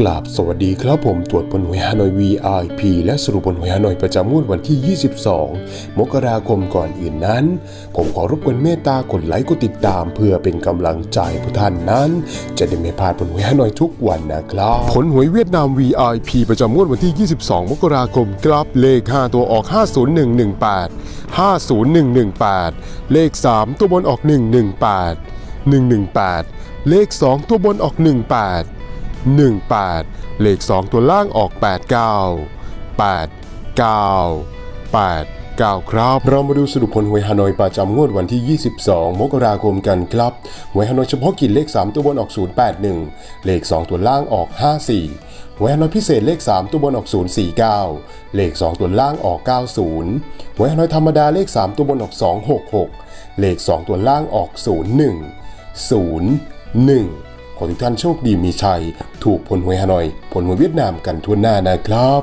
กราบสวัสดีครับผมตรวจผลหวยฮานอย VIP และสรุปผลหวยฮานอยประจำงวดวันที่ 22 มกราคมก่อนอื่นนั้น ผมขอรบกวนเมตตากดไลค์กดติดตามเพื่อเป็นกำลังใจผู้ท่านนั้น จะได้ไม่พลาดผลหวยฮานอยทุกวันนะครับผลหวยเวียดนาม VIP ประจำงวดวันที่ 22 มกราคมครับเลข 5 ตัวออก 50118 50118 เลข 3 ตัวบนออก 118 118 เลข 2 ตัวบนออก 18 18 เลข 2 ตัวล่างออก 89 89 89 ครับ เรามาดูสรุปผลหวยฮานอยประจำงวดวันที่ 22 มกราคมกันครับ หวยฮานอยเฉพาะกิจเลข 3 ตัวบนออก 081 เลข 2 ตัวล่างออก 54 หวยฮานอยพิเศษเลข 3 ตัวบนออก 049 เลข 2 ตัวล่างออก 90 หวยฮานอยธรรมดาเลข 3 ตัวบนออก 266 เลข 2 ตัวล่างออก 01 01 ขอทุกท่านโชคดีมีชัย ถูกผลหวยฮานอย ผลหวยเวียดนามกันทั่วหน้านะครับ